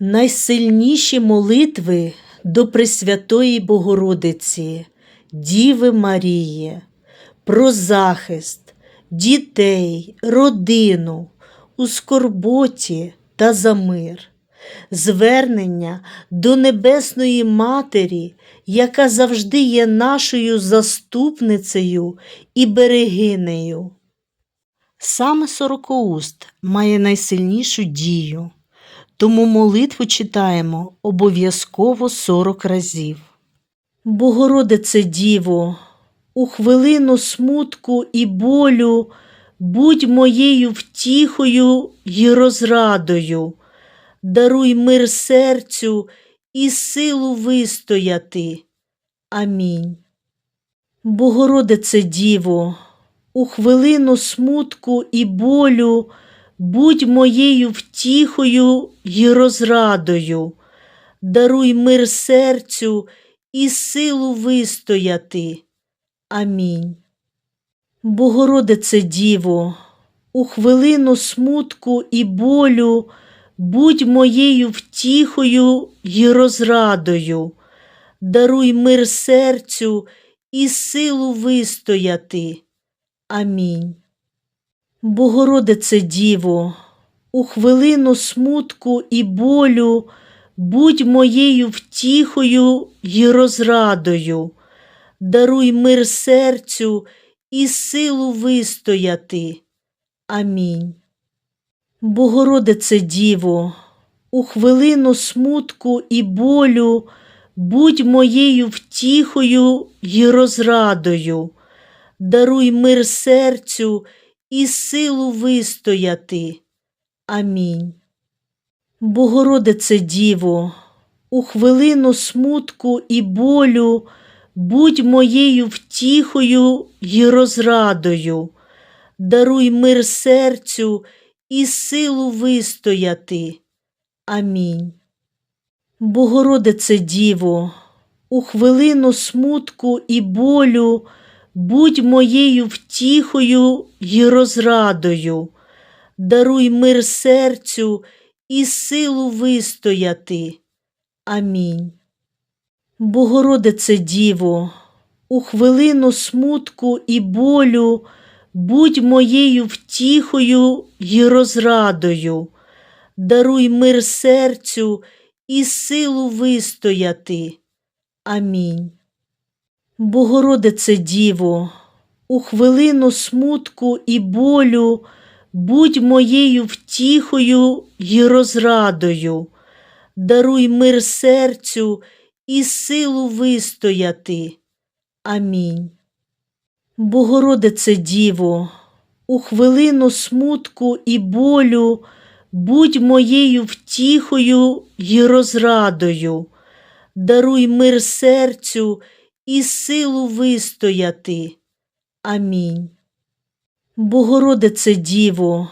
Найсильніші молитви до Пресвятої Богородиці, Діви Марії, про захист дітей, родину у скорботі та за мир, звернення до Небесної Матері, яка завжди є нашою заступницею і берегинею. Саме сорокоуст має найсильнішу дію. Тому молитву читаємо обов'язково 40 разів. Богородице Діво, у хвилину смутку і болю будь моєю втіхою й розрадою, даруй мир серцю і силу вистояти. Амінь. Богородице Діво, у хвилину смутку і болю будь моєю втіхою й розрадою, даруй мир серцю і силу вистояти. Амінь. Богородице Діво, у хвилину смутку і болю будь моєю втіхою й розрадою, даруй мир серцю і силу вистояти. Амінь. Богородице Діво, у хвилину смутку і болю будь моєю втіхою й розрадою, даруй мир серцю і силу вистояти. Амінь. Богородице Діво, у хвилину смутку і болю будь моєю втіхою й розрадою, даруй мир серцю і силу вистояти. Амінь. Богородице Діво, у хвилину смутку і болю будь моєю втіхою й розрадою, даруй мир серцю і силу вистояти. Амінь. Богородице Діво, у хвилину смутку і болю будь моєю втіхою й розрадою, даруй мир серцю і силу вистояти. Амінь. Богородице Діво, у хвилину смутку і болю будь моєю втіхою й розрадою, даруй мир серцю і силу вистояти. Амінь. Богородице Діво, у хвилину смутку і болю будь моєю втіхою й розрадою, даруй мир серцю і силу вистояти. Амінь. Богородице Діво, у хвилину смутку і болю будь моєю втіхою й розрадою, даруй мир серцю і силу вистояти. Амінь. Богородице Діво,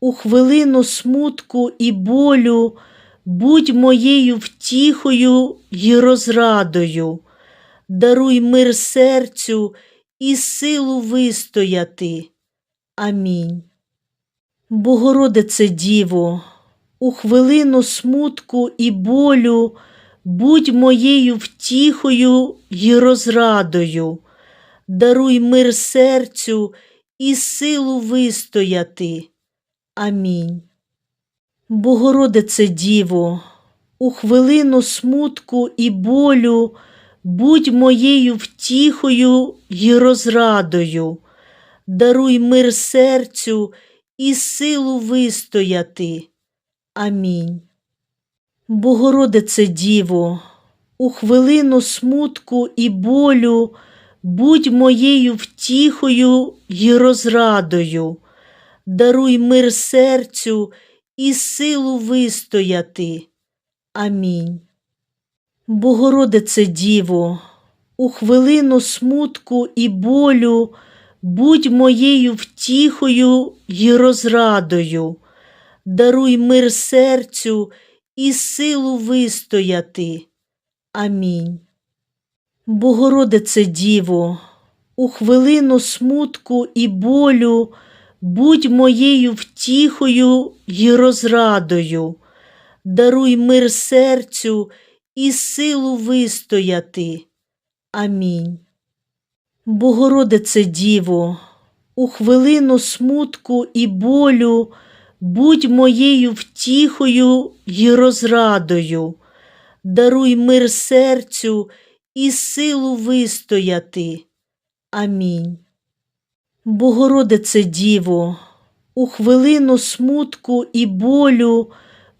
у хвилину смутку і болю будь моєю втіхою й розрадою, даруй мир серцю і силу вистояти. Амінь. Богородице Діво, у хвилину смутку і болю будь моєю втіхою й розрадою, даруй мир серцю і силу вистояти. Амінь. Богородице Діво, у хвилину смутку і болю будь моєю втіхою й розрадою, даруй мир серцю і силу вистояти. Амінь. Богородице Діво, у хвилину смутку і болю будь моєю втіхою й розрадою, даруй мир серцю і силу вистояти. Амінь. Богородице Діво, у хвилину смутку і болю будь моєю втіхою й розрадою, даруй мир серцю і силу вистояти. Амінь. Богородице Діво, у хвилину смутку і болю будь моєю втіхою й розрадою, даруй мир серцю і силу вистояти. Амінь. Богородице Діво, у хвилину смутку і болю будь моєю втіхою й розрадою, даруй мир серцю і силу вистояти. Амінь. Богородице Діво, у хвилину смутку і болю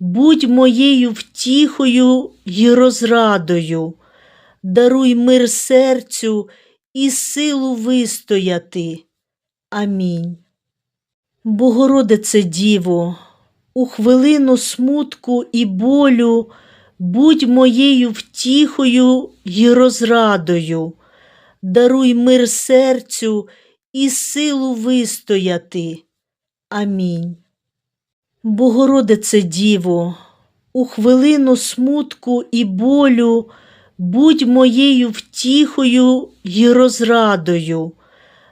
будь моєю втіхою й розрадою, даруй мир серцю і силу вистояти. Амінь. Богородице Діво, у хвилину смутку і болю будь моєю втіхою й розрадою, даруй мир серцю і силу вистояти. Амінь. Богородице Діво, у хвилину смутку і болю будь моєю втіхою й розрадою,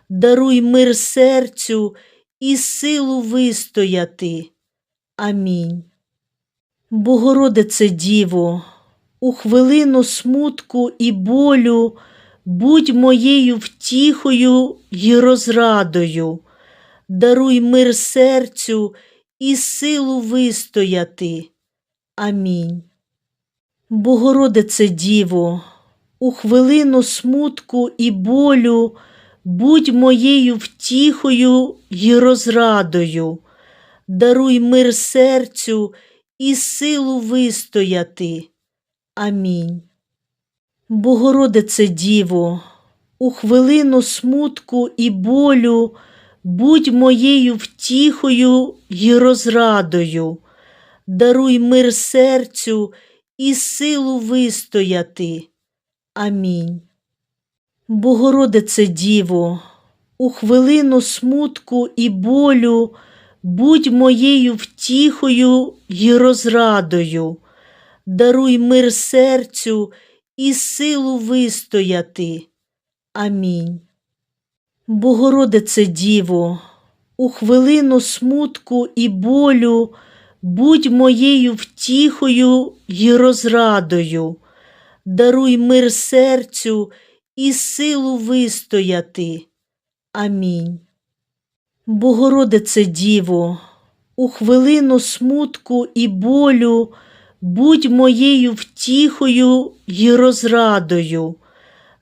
даруй мир серцю і силу вистояти. Амінь. Богородице Діво, у хвилину смутку і болю будь моєю втіхою й розрадою, даруй мир серцю і силу вистояти. Амінь. Богородице Діво, у хвилину смутку і болю будь моєю втіхою й розрадою, даруй мир серцю і силу вистояти. Амінь. Богородице Діво, у хвилину смутку і болю будь моєю втіхою й розрадою, даруй мир серцю і силу вистояти. Амінь. Богородице Діво, у хвилину смутку і болю будь моєю втіхою й розрадою, даруй мир серцю і силу вистояти. Амінь. Богородице Діво, у хвилину смутку і болю будь моєю втіхою й розрадою, даруй мир серцю і силу вистояти. Амінь. Богородице Діво, у хвилину смутку і болю будь моєю втіхою й розрадою,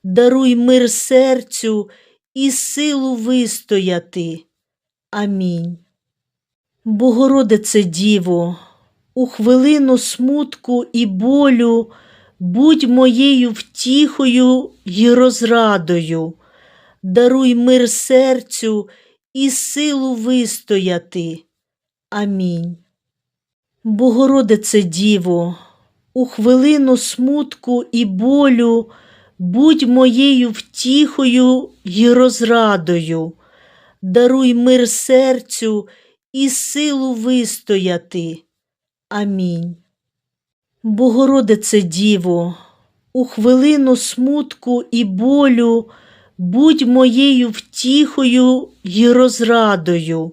даруй мир серцю і силу вистояти. Амінь. Богородице Діво, у хвилину смутку і болю будь моєю втіхою й розрадою, даруй мир серцю і силу вистояти. Амінь. Богородице Діво, у хвилину смутку і болю будь моєю втіхою й розрадою, даруй мир серцю і силу вистояти. Амінь. Богородице Діво, у хвилину смутку і болю будь моєю втіхою й розрадою,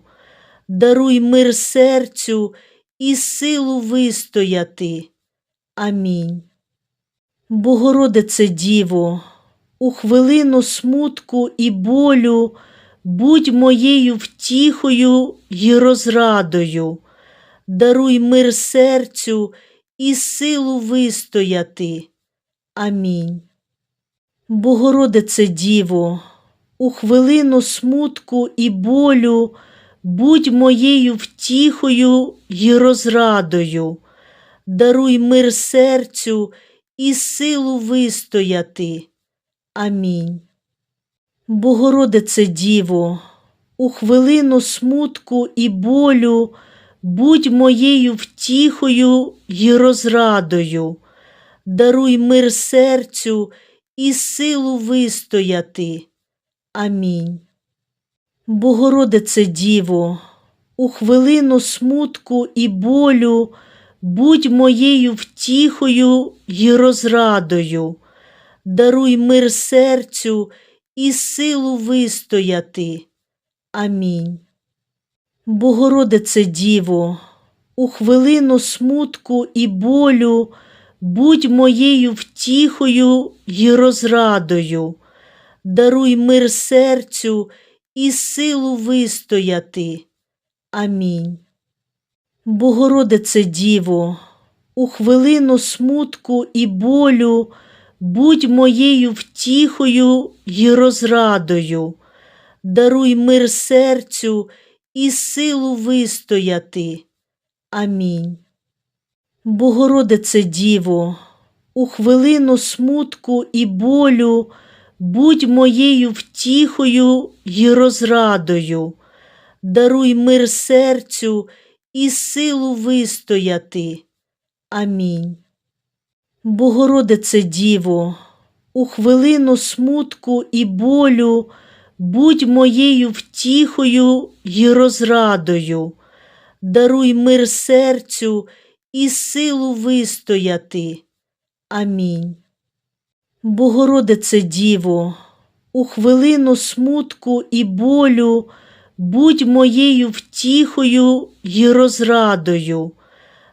даруй мир серцю і силу вистояти. Амінь. Богородице Діво, у хвилину смутку і болю будь моєю втіхою й розрадою, даруй мир серцю і силу вистояти. Амінь. Богородице Діво, у хвилину смутку і болю будь моєю втіхою й розрадою, даруй мир серцю і силу вистояти. Амінь. Богородице Діво, у хвилину смутку і болю будь моєю втіхою й розрадою, даруй мир серцю і силу вистояти. Амінь. Богородице Діво, у хвилину смутку і болю будь моєю втіхою й розрадою, даруй мир серцю і силу вистояти. Амінь. Богородице Діво, у хвилину смутку і болю будь моєю втіхою й розрадою, даруй мир серцю і силу вистояти. Амінь. Богородице Діво, у хвилину смутку і болю будь моєю втіхою й розрадою, даруй мир серцю і силу вистояти. Амінь. Богородице Діво, у хвилину смутку і болю будь моєю втіхою й розрадою, даруй мир серцю і силу вистояти. Амінь. Богородице Діво, у хвилину смутку і болю будь моєю втіхою й розрадою, даруй мир серцю і силу вистояти. Амінь. Богородице Діво, у хвилину смутку і болю будь моєю втіхою й розрадою,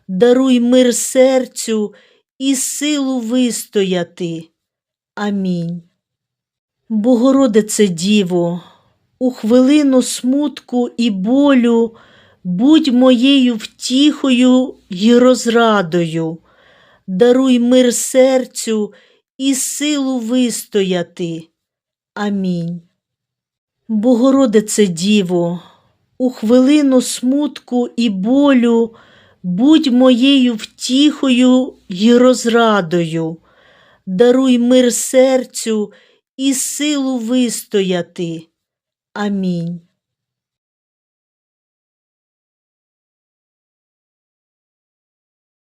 даруй мир серцю і силу вистояти. Амінь. Богородице Діво, у хвилину смутку і болю будь моєю втіхою й розрадою, даруй мир серцю і силу вистояти. Амінь. Богородице Діво, у хвилину смутку і болю будь моєю втіхою й розрадою, даруй мир серцю і силу вистояти. Амінь.